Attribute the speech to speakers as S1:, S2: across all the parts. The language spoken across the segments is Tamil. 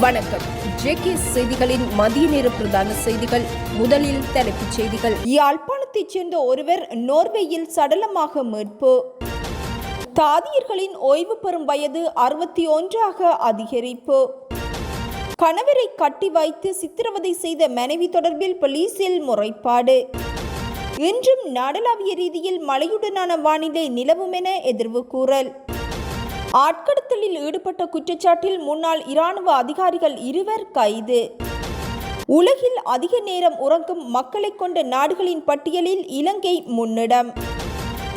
S1: வணக்கம். ஜேகே செய்திகளின் மதிய நேர பிரதான செய்திகள் முதலில் தலைப்புச் செய்திகள். யாழ்ப்பாணத்தைச் சேர்ந்த ஒருவர் நோர்வேயில் சடலமாக மீட்பு. தாதியர்களின் ஓய்வு பெறும் வயது அறுபத்தி ஒன்றாக அதிகரிப்பு. கணவரை கட்டி வைத்து சித்திரவதை செய்த மனைவி தொடர்பில் போலீசில் முறைப்பாடு. இன்றும் நாடளாவிய ரீதியில் மழையுடனான வானிலை நிலவும் என எதிர்வு கூறல். ஆட்கடத்தலில் ஈடுபட்ட குற்றச்சாட்டில் முன்னாள் இராணுவ அதிகாரிகள் இருவர் கைது. உலகில் அதிக நேரம் உறங்கும் மக்களை கொண்ட நாடுகளின் பட்டியலில் இலங்கை முன்னிடம்.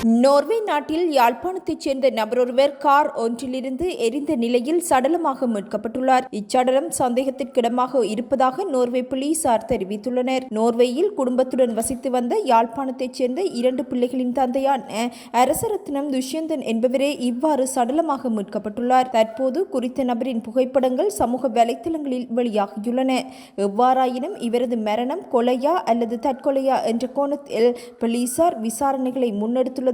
S1: நோர்வே நாட்டில் யாழ்ப்பாணத்தைச் சேர்ந்த நபரொருவர் கார் ஒன்றிலிருந்து எரிந்த நிலையில் சடலமாக மீட்கப்பட்டுள்ளார். இச்சடலம் சந்தேகத்திற்கிடமாக இருப்பதாக நோர்வே போலீசார் தெரிவித்துள்ளனர். நோர்வேயில் குடும்பத்துடன் வசித்து வந்த யாழ்ப்பாணத்தைச் சேர்ந்த இரண்டு பிள்ளைகளின் தந்தையான அரசரத்னம் துஷ்யந்தன் என்பவரே இவ்வாறு சடலமாக மீட்கப்பட்டுள்ளார். தற்போது குறித்த நபரின் புகைப்படங்கள் சமூக வலைத்தளங்களில் வெளியாகியுள்ளன. எவ்வாறாயினும் இவரது மரணம் கொலையா அல்லது தற்கொலையா என்ற கோணத்தில் போலீசார் விசாரணைகளை முன்னெடுத்துள்ளது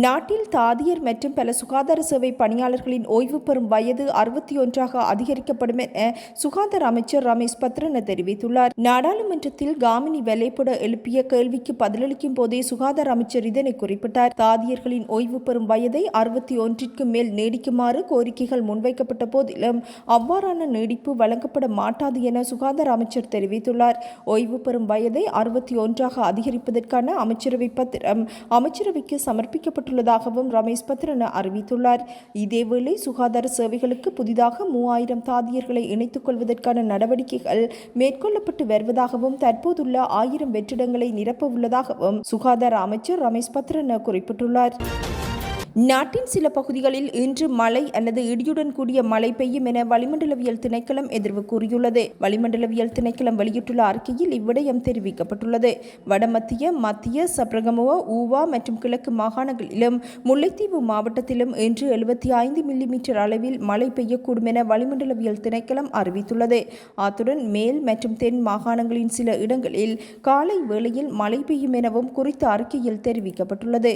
S1: நாட்டில் தாதியர் மற்றும் பல சுகாதார சேவை பணியாளர்களின் ஓய்வு பெறும் வயது அறுபத்தி ஒன்றாக அதிகரிக்கப்படும் என சுகாதார அமைச்சர் ரமேஷ் பத்ரன தெரிவித்துள்ளார். நாடாளுமன்றத்தில் காமினி வெலைப்பட எழுப்பிய கேள்விக்கு பதிலளிக்கும் போதே சுகாதார அமைச்சர் இதனை குறிப்பிட்டார். தாதியர்களின் ஓய்வு பெறும் வயதை அறுபத்தி ஒன்றிற்கு மேல் நீடிக்குமாறு கோரிக்கைகள் முன்வைக்கப்பட்ட போதிலும் அவ்வாறான நீடிப்பு வழங்கப்பட மாட்டாது என சுகாதார அமைச்சர் தெரிவித்துள்ளார். ஓய்வு பெறும் வயதை அறுபத்தி ஒன்றாக அதிகரிப்பதற்கான அமைச்சரவை பத்திரம் அமைச்சரவைக்கு சமர்ப்பிக்கப்பட்ட சமர்ப்பிக்கப்பட்டுள்ளதாகவும் ரமேஷ் பத்ரன அறிவித்துள்ளார். இதேவேளை சுகாதார சேவைகளுக்கு புதிதாக மூவாயிரம் தாதியர்களை இணைத்துக் கொள்வதற்கான நடவடிக்கைகள் மேற்கொள்ளப்பட்டு வருவதாகவும் தற்போதுள்ள ஆயிரம் வெற்றிடங்களை நிரப்ப உள்ளதாகவும் சுகாதார அமைச்சர் ரமேஷ் பத்ரன குறிப்பிட்டுள்ளார். நாட்டின் சில பகுதிகளில் இன்று மழை அல்லது இடியுடன் கூடிய மழை பெய்யும் என வளிமண்டலவியல் திணைக்களம் எதிர்வு கூறியுள்ளது. வளிமண்டலவியல் திணைக்களம் வெளியிட்டுள்ள அறிக்கையில் இவ்விடயம் தெரிவிக்கப்பட்டுள்ளது. வடமத்திய மத்திய சப்ரகமுவ ஊவா மற்றும் கிழக்கு மாகாணங்களிலும் முல்லைத்தீவு மாவட்டத்திலும் இன்று எழுபத்தி ஐந்து மில்லிமீட்டர் அளவில் மழை பெய்யக்கூடும் என வளிமண்டலவியல் திணைக்களம் அறிவித்துள்ளது. அத்துடன் மேல் மற்றும் தென் மாகாணங்களின் சில இடங்களில் காலை வேளையில் மழை பெய்யும் எனவும் குறித்த அறிக்கையில் தெரிவிக்கப்பட்டுள்ளது.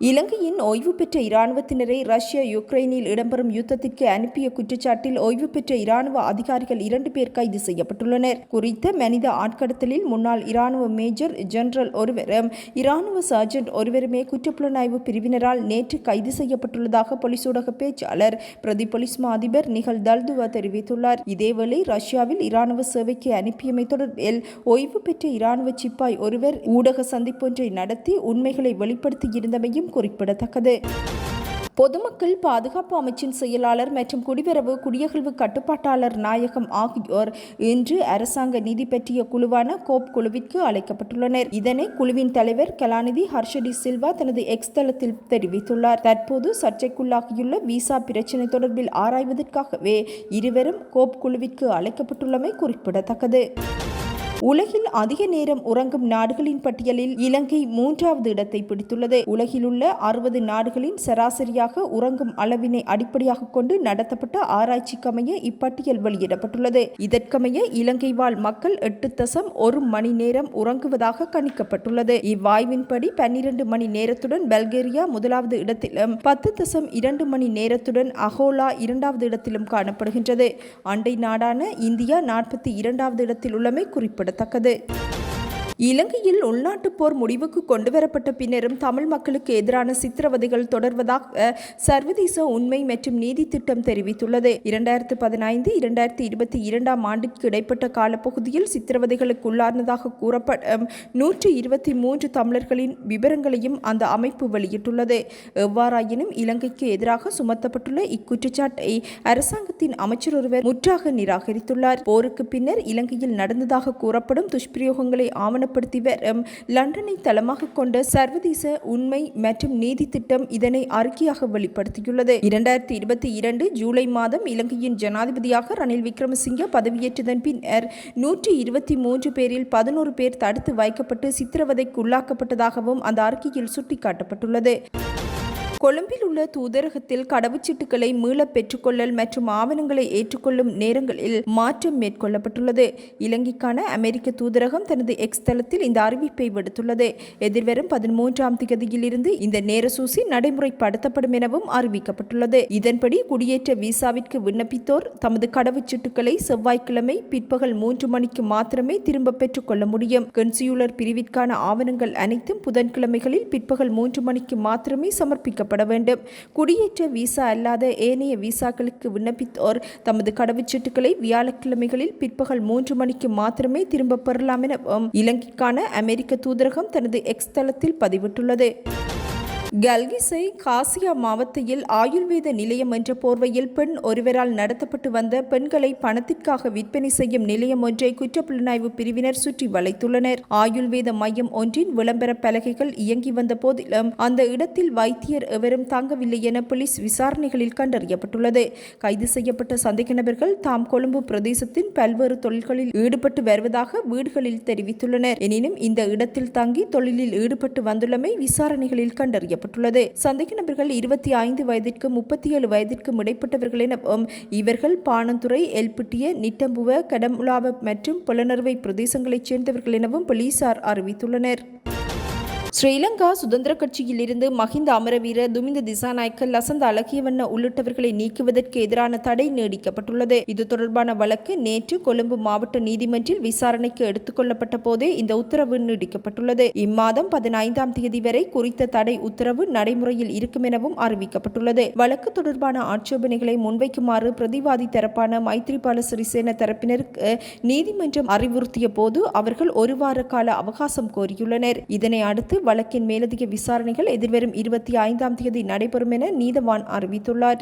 S1: இலங்கையின் ஓய்வு பெற்ற இராணுவத்தினரை ரஷ்யா யுக்ரைனில் இடம்பெறும் யுத்தத்திற்கு அனுப்பிய குற்றச்சாட்டில் ஓய்வு பெற்ற இராணுவ அதிகாரிகள் இரண்டு பேர் கைது செய்யப்பட்டுள்ளனர். குறித்த மனித ஆட்கடத்தலில் முன்னாள் இராணுவ மேஜர் ஜெனரல் ஒருவரும் இராணுவ சார்ஜென்ட் ஒருவருமே குற்றப்புலனாய்வு பிரிவினரால் நேற்று கைது செய்யப்பட்டுள்ளதாக பொலிஸ் ஊடக பேச்சாளர் பிரதி பொலிஸ் மா அதிபர் நிகழ் தல்துவா தெரிவித்துள்ளார். இதேவேளை ரஷ்யாவில் இராணுவ சேவைக்கு அனுப்பியமை தொடர்பில் ஓய்வு பெற்ற இராணுவ சிப்பாய் ஒருவர் ஊடக சந்திப்பொன்றை நடத்தி உண்மைகளை வெளிப்படுத்தியிருந்தமையும் குறிப்பிடத்தக்கது. பொதுமக்கள் பாதுகாப்பு அமைச்சின் செயலாளர் மற்றும் குடிவரவு குடியகழ்வு கட்டுப்பாட்டாளர் நாயகம் ஆகியோர் இன்று அரசாங்க நிதி பற்றிய குழுவான கோப் குழுவிற்கு அழைக்கப்பட்டுள்ளனர். இதனை குழுவின் தலைவர் கலாநிதி ஹர்ஷடி சில்வா தனது எக்ஸ் தளத்தில் தெரிவித்துள்ளார். தற்போது சர்ச்சைக்குள்ளாகியுள்ள விசா பிரச்சினை தொடர்பில் ஆராய்வதற்காகவே இருவரும் கோப் குழுவிற்கு அழைக்கப்பட்டுள்ளமை குறிப்பிடத்தக்கது. உலகில் அதிக நேரம் உறங்கும் நாடுகளின் பட்டியலில் இலங்கை மூன்றாவது இடத்தை பிடித்துள்ளது. உலகில் உள்ள அறுபது நாடுகளின் சராசரியாக உறங்கும் அளவினை அடிப்படையாக கொண்டு நடத்தப்பட்ட ஆராய்ச்சிக்கமைய இப்பட்டியல் வெளியிடப்பட்டுள்ளது. இதற்கமைய இலங்கை வாழ் மக்கள் எட்டு தசம் ஒரு மணி நேரம் உறங்குவதாக கணிக்கப்பட்டுள்ளது. இவ்வாய்வின்படி பன்னிரண்டு மணி நேரத்துடன் பல்கேரியா முதலாவது இடத்திலும் பத்து தசம் இரண்டு மணி நேரத்துடன் அகோலா இரண்டாவது இடத்திலும் காணப்படுகின்றது. அண்டை நாடான இந்தியா நாற்பத்தி இரண்டாவது இடத்தில் உள்ளமை குறிப்பிடத்தக்கது. குறிப்பிடத்தக்கது இலங்கையில் உள்நாட்டுப் போர் முடிவுக்கு கொண்டுவரப்பட்ட பின்னரும் தமிழ் மக்களுக்கு எதிரான சித்திரவதைகள் தொடர்வதாக சர்வதேச உண்மை மற்றும் நீதி திட்டம் தெரிவித்துள்ளது. இரண்டாயிரத்து பதினைந்து இரண்டாயிரத்தி இருபத்தி இரண்டாம் ஆண்டுக்கு இடைப்பட்ட காலப்பகுதியில் சித்திரவதைகளுக்கு உள்ளானதாக கூறப்பட்ட நூற்றி இருபத்தி மூன்று தமிழர்களின் விவரங்களையும் அந்த அமைப்பு வெளியிட்டுள்ளது. எவ்வாறாயினும் இலங்கைக்கு எதிராக சுமத்தப்பட்டுள்ள இக்குற்றச்சாட்டை அரசாங்கத்தின் அமைச்சர் ஒருவர் முற்றாக நிராகரித்துள்ளார். போருக்கு பின்னர் இலங்கையில் நடந்ததாக கூறப்படும் துஷ்பிரயோகங்களை ஆவண ஆவணப்படுத்தி வரும் லண்டனை தளமாக கொண்ட சர்வதேச உண்மை மற்றும் நீதி திட்டம் இதனை அறிக்கையாக வெளிப்படுத்தியுள்ளது. இரண்டாயிரத்தி இருபத்தி இரண்டு ஜூலை மாதம் இலங்கையின் ஜனாதிபதியாக ரணில் விக்ரமசிங்க பதவியேற்றதன் பின்னர் நூற்றி இருபத்தி மூன்று பேரில் பதினோரு பேர் தடுத்து வைக்கப்பட்டு சித்திரவதைக்கு உள்ளாக்கப்பட்டதாகவும் அந்த அறிக்கையில் சுட்டிக்காட்டப்பட்டுள்ளது. கொழும்பில் உள்ள தூதரகத்தில் கடவுச்சீட்டுகளை மீளப் பெற்றுக்கொள்ளல் மற்றும் ஆவணங்களை ஏற்றுக்கொள்ளும் நேரங்களில் மாற்றம் மேற்கொள்ளப்பட்டுள்ளது. இலங்கைக்கான அமெரிக்க தூதரகம் தனது எக்ஸ் தளத்தில் இந்த அறிவிப்பை விடுத்துள்ளது. எதிர்வரும் பதிமூன்றாம் திகதியிலிருந்து இந்த நேர சூசி நடைமுறைப்படுத்தப்படும் எனவும் அறிவிக்கப்பட்டுள்ளது. இதன்படி குடியேற்ற விசாவிற்கு விண்ணப்பித்தோர் தமது கடவுச்சீட்டுகளை செவ்வாய்க்கிழமை பிற்பகல் மூன்று மணிக்கு மாத்திரமே திரும்ப பெற்றுக்கொள்ள முடியும். கன்சியூலர் பிரிவிற்கான ஆவணங்கள் அனைத்தும் புதன்கிழமைகளில் பிற்பகல் மூன்று மணிக்கு மாத்திரமே சமர்ப்பிக்கப்பட வேண்டும். குடியேற்ற விசா அல்லாத ஏனைய விசாக்களுக்கு விண்ணப்பித்தோர் தமது கடவுச்சீட்டுகளை வியாழக்கிழமைகளில் பிற்பகல் மூன்று மணிக்கு மாத்திரமே திரும்ப பெறலாம் என இலங்கைக்கான அமெரிக்க தூதரகம் தனது எக்ஸ் தளத்தில் பதிவிட்டுள்ளது. கல்கிசை காசியா மாவட்டத்தில் ஆயுர்வேத நிலையம் என்ற போர்வையில் பெண் ஒருவரால் நடத்தப்பட்டு வந்த பெண்களை பணத்திற்காக விற்பனை செய்யும் நிலையம் ஒன்றை குற்றப்புலனாய்வு பிரிவினர் சுற்றி வளைத்துள்ளனர். ஆயுர்வேத மையம் ஒன்றின் விளம்பர பலகைகள் இயங்கி வந்த போதிலும் அந்த இடத்தில் வைத்தியர் எவரும் தங்கவில்லை என போலீஸ் விசாரணைகளில் கண்டறியப்பட்டுள்ளது. கைது செய்யப்பட்ட சந்தேக நபர்கள் தாம் கொழும்பு பிரதேசத்தின் பல்வேறு தொழில்களில் ஈடுபட்டு வருவதாக வீடுகளில் தெரிவித்துள்ளனர். எனினும் இந்த இடத்தில் தங்கி தொழிலில் ஈடுபட்டு வந்துள்ளமை விசாரணைகளில் கண்டறிய செய்யப்பட்டுள்ளது. சந்தேக நபர்கள் இருபத்தி ஐந்து வயதிற்கும் முப்பத்தி ஏழு வயதிற்கும் இடைப்பட்டவர்கள் எனவும் இவர்கள் பாணந்துறை எல்பிட்டிய நிட்டம்புவ கடமுலாவ மற்றும் புலனறுவை பிரதேசங்களைச் சேர்ந்தவர்கள் எனவும் போலீசார் அறிவித்துள்ளனர். ஸ்ரீலங்கா சுதந்திர கட்சியிலிருந்து மஹிந்த அமரவீர துமிந்த திசாநாயக்க லசந்த அழகியவண்ண உள்ளிட்டவர்களை நீக்குவதற்கு எதிரான தடை நீடிக்கப்பட்டுள்ளது. இது தொடர்பான வழக்கு நேற்று கொழும்பு மாவட்ட நீதிமன்றில் விசாரணைக்கு எடுத்துக் கொள்ளப்பட்ட போதே இந்த உத்தரவு நீடிக்கப்பட்டுள்ளது. இம்மாதம் பதினைந்தாம் தேதி வரை குறித்த தடை உத்தரவு நடைமுறையில் இருக்கும் எனவும் அறிவிக்கப்பட்டுள்ளது. வழக்கு தொடர்பான ஆட்சேபனைகளை முன்வைக்குமாறு பிரதிவாதி தரப்பான மைத்ரிபால சிறிசேன தரப்பினருக்கு நீதிமன்றம் அறிவுறுத்திய போது அவர்கள் ஒரு வார கால அவகாசம் கோரியுள்ளனர். இதனை அடுத்து வழக்கின் மேலதிக விசாரணைகள் எதிர்வரும் இருபத்தி ஐந்தாம் தேதி நடைபெறும் என நீதவான் அறிவித்துள்ளார்.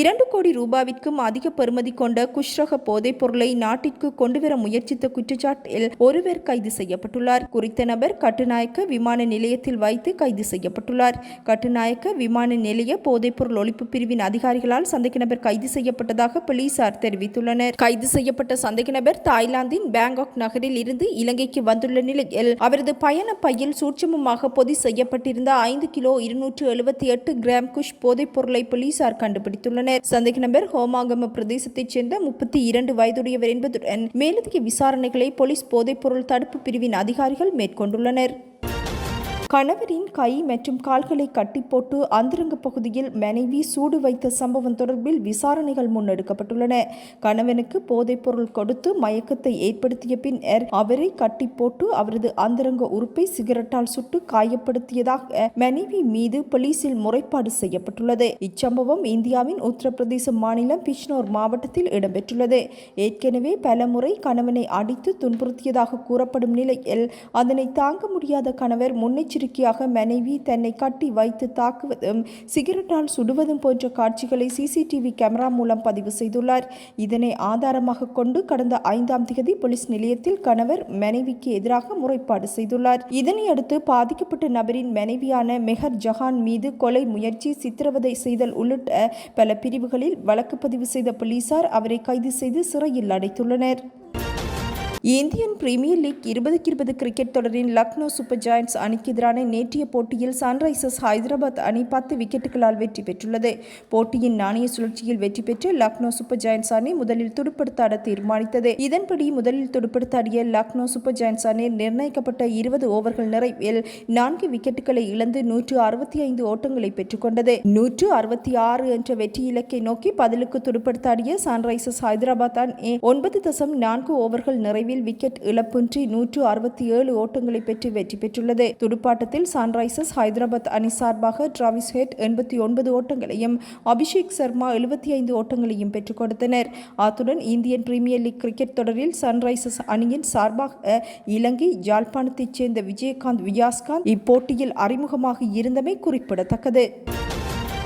S1: இரண்டு கோடி ரூபாவிற்கும் அதிக பெறுமதி கொண்ட குஷ்ரக போதைப் பொருளை நாட்டிற்கு கொண்டுவர முயற்சித்த குற்றச்சாட்டில் ஒருவர் கைது செய்யப்பட்டுள்ளார். குறித்த நபர் கட்டுநாயக்க விமான நிலையத்தில் வைத்து கைது செய்யப்பட்டுள்ளார். கட்டுநாயக்க விமான நிலைய போதைப்பொருள் ஒழிப்பு பிரிவின் அதிகாரிகளால் சந்தேக நபர் கைது செய்யப்பட்டதாக போலீசார் தெரிவித்துள்ளனர். கைது செய்யப்பட்ட சந்தேக நபர் தாய்லாந்தின் பேங்காக் நகரில் இருந்து இலங்கைக்கு வந்துள்ள நிலையில் அவரது பயண பையில் சூட்சமமாக பொதி செய்யப்பட்டிருந்த ஐந்து கிலோ இருநூற்று எழுபத்தி எட்டு கிராம் குஷ் போதைப் பொருளை போலீசார் கண்டுபிடித்துள்ளனர். உள்ளனர் சந்தேக நபர் ஹோமாகம பிரதேசத்தைச் சேர்ந்த முப்பத்தி இரண்டு வயதுடையவர் என்பதுடன் மேலதிக விசாரணைகளை போலீஸ் போதைப்பொருள் தடுப்பு பிரிவின் அதிகாரிகள் மேற்கொண்டுள்ளனர். கணவரின் கை மற்றும் கால்களை கட்டி போட்டு அந்தரங்க பகுதியில் மனைவி சூடு வைத்த சம்பவம் தொடர்பில் விசாரணைகள் முன்னெடுக்கப்பட்டுள்ளன. கணவனுக்கு போதைப்பொருள் கொடுத்து மயக்கத்தை ஏற்படுத்திய பின்னர் அவரை கட்டி போட்டு அவரது அந்தரங்க உறுப்பை சிகரெட்டால் சுட்டு காயப்படுத்தியதாக மனைவி மீது போலீசில் முறைப்பாடு செய்யப்பட்டுள்ளது. இச்சம்பவம் இந்தியாவின் உத்தரப்பிரதேச மாநிலம் பிஷ்னோர் மாவட்டத்தில் இடம்பெற்றுள்ளது. ஏற்கனவே பல முறை கணவனை அடித்து துன்புறுத்தியதாக கூறப்படும் நிலையில் அதனை தாங்க முடியாத கணவர் முன்னெச்சரிக்கை எச்சரிக்கையாக மனைவி தன்னை கட்டி வைத்து தாக்குவதும் சிகரெட்டால் சுடுவதும் போன்ற காட்சிகளை சிசிடிவி கேமரா மூலம் பதிவு செய்துள்ளார். இதனை ஆதாரமாக கொண்டு கடந்த ஐந்தாம் தேதி போலீஸ் நிலையத்தில் கணவர் மனைவிக்கு எதிராக முறைப்பாடு செய்துள்ளார். இதனையடுத்து பாதிக்கப்பட்ட நபரின் மனைவியான மெஹர் ஜஹான் மீது கொலை முயற்சி சித்திரவதை செய்தல் உள்ளிட்ட பல பிரிவுகளில் வழக்கு பதிவு செய்த போலீசார் அவரை கைது செய்து சிறையில் அடைத்துள்ளனர். இந்தியன் பிரீமியர் லீக் இருபதுக்கு இருபது கிரிக்கெட் தொடரின் லக்னோ சூப்பர் ஜாயண்ட்ஸ் அணிக்கு எதிரான நேற்றைய போட்டியில் சன்ரைசர்ஸ் ஹைதராபாத் அணி பத்து விக்கெட்டுகளால் வெற்றி பெற்றுள்ளது. போட்டியின் நாணய சுழற்சியில் வெற்றி பெற்று லக்னோ சூப்பர் ஜாயண்ட்ஸ் அணி முதலில் துடுப்படுத்தாட தீர்மானித்தது. இதன்படி முதலில் துடுப்படுத்தாடிய லக்னோ சூப்பர் ஜாயண்ட்ஸ் அணி நிர்ணயிக்கப்பட்ட இருபது ஓவர்கள் நிறைவில் நான்கு விக்கெட்டுகளை இழந்து நூற்று அறுபத்தி ஐந்து ஓட்டங்களை பெற்றுக்கொண்டது நூற்று அறுபத்தி ஆறு என்ற வெற்றி இலக்கை நோக்கி பதிலுக்கு துடுப்படுத்தாடிய சன்ரைசர்ஸ் ஹைதராபாத் அணி ஒன்பது தசம் நான்கு ஓவர்கள் நிறைவில் முடிவில் விக்கெட் இழப்பின்றி நூற்று அறுபத்தி ஏழு ஓட்டங்களை பெற்று வெற்றி பெற்றுள்ளது. துடுப்பாட்டத்தில் சன்ரைசர்ஸ் ஹைதராபாத் அணி சார்பாக டிராவிஸ் ஹெட் எண்பத்தி ஒன்பது ஓட்டங்களையும் அபிஷேக் சர்மா எழுபத்தி ஐந்து ஓட்டங்களையும் பெற்றுக் கொடுத்தனர். அத்துடன் இந்தியன் பிரீமியர் லீக் கிரிக்கெட் தொடரில் சன்ரைசர்ஸ் அணியின் சார்பாக இலங்கை யாழ்ப்பாணத்தைச் சேர்ந்த விஜயகாந்த் வியாஸ்காந்த் இப்போட்டியில் அறிமுகமாக இருந்தமை குறிப்பிடத்தக்கது.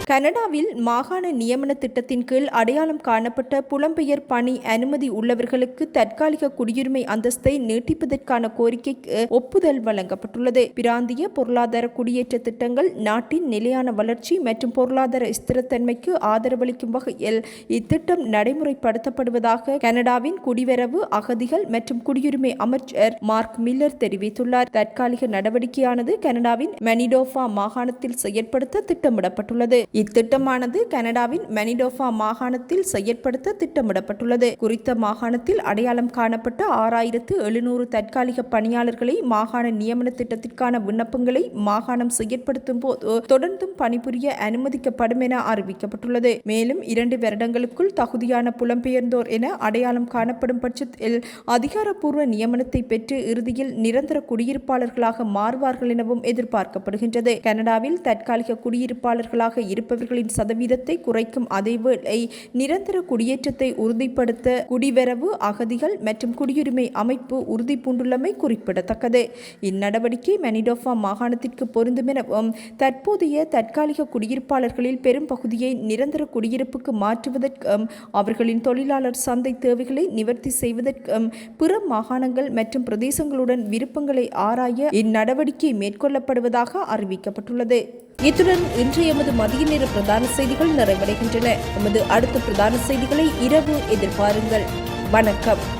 S1: கனடாவில் மாகாண நியமன திட்டத்தின் கீழ் அடையாளம் காணப்பட்ட புலம்பெயர் பணி அனுமதி உள்ளவர்களுக்கு தற்காலிக குடியுரிமை அந்தஸ்தை நீட்டிப்பதற்கான கோரிக்கைக்கு ஒப்புதல் வழங்கப்பட்டுள்ளது. பிராந்திய பொருளாதார குடியேற்ற திட்டங்கள் நாட்டின் நிலையான வளர்ச்சி மற்றும் பொருளாதார ஸ்திரத்தன்மைக்கு ஆதரவளிக்கும் வகையில் இத்திட்டம் நடைமுறைப்படுத்தப்படுவதாக கனடாவின் குடிவரவு அகதிகள் மற்றும் குடியுரிமை அமைச்சர் மார்க் மில்லர் தெரிவித்துள்ளார். தற்காலிக நடவடிக்கையானது கனடாவின் மனிடோஃபா மாகாணத்தில் செயற்படுத்த திட்டமிடப்பட்டுள்ளது. இத்திட்டமானது கனடாவின் மெனிடோஃபா மாகாணத்தில் செயற்படுத்த திட்டமிடப்பட்டுள்ளது. குறித்த மாகாணத்தில் அடையாளம் காணப்பட்ட ஆறாயிரத்து எழுநூறு தற்காலிக பணியாளர்களை மாகாண நியமன திட்டத்திற்கான விண்ணப்பங்களை மாகாணம் செயற்படுத்தும் போது தொடர்ந்தும் பணிபுரிய அனுமதிக்கப்படும் என அறிவிக்கப்பட்டுள்ளது. மேலும் இரண்டு வருடங்களுக்குள் தகுதியான புலம்பெயர்ந்தோர் என அடையாளம் காணப்படும் பட்சத்தில் அதிகாரப்பூர்வ நியமனத்தை பெற்று இறுதியில் நிரந்தர குடியிருப்பாளர்களாக மாறுவார்கள் எனவும் எதிர்பார்க்கப்படுகின்றது. கனடாவில் தற்காலிக குடியிருப்பாளர்களாக இருப்பவர்களின் சதவீதத்தை குறைக்கும் அதேவேளை நிரந்தர குடியேற்றத்தை உறுதிப்படுத்த குடிவரவு அகதிகள் மற்றும் குடியுரிமை அமைப்பு உறுதி பூண்டுள்ளமை குறிப்பிடத்தக்கது. இந்நடவடிக்கை மெனிடோஃபா மாகாணத்திற்கு பொருந்தும் எனவும் தற்போதைய தற்காலிக குடியிருப்பாளர்களில் பெரும் பகுதியை நிரந்தர குடியிருப்புக்கு மாற்றுவதற்கும் அவர்களின் தொழிலாளர் சந்தை தேவைகளை நிவர்த்தி செய்வதற்கும் பிற மாகாணங்கள் மற்றும் பிரதேசங்களுடன் விருப்பங்களை ஆராய இந்நடவடிக்கை மேற்கொள்ளப்படுவதாக அறிவிக்கப்பட்டுள்ளது. இத்துடன் இன்று எமது மதிய நேர பிரதான செய்திகள் நிறைவடைகின்றன. எமது அடுத்த பிரதான செய்திகளை இரவு எதிர்பாருங்கள். வணக்கம்.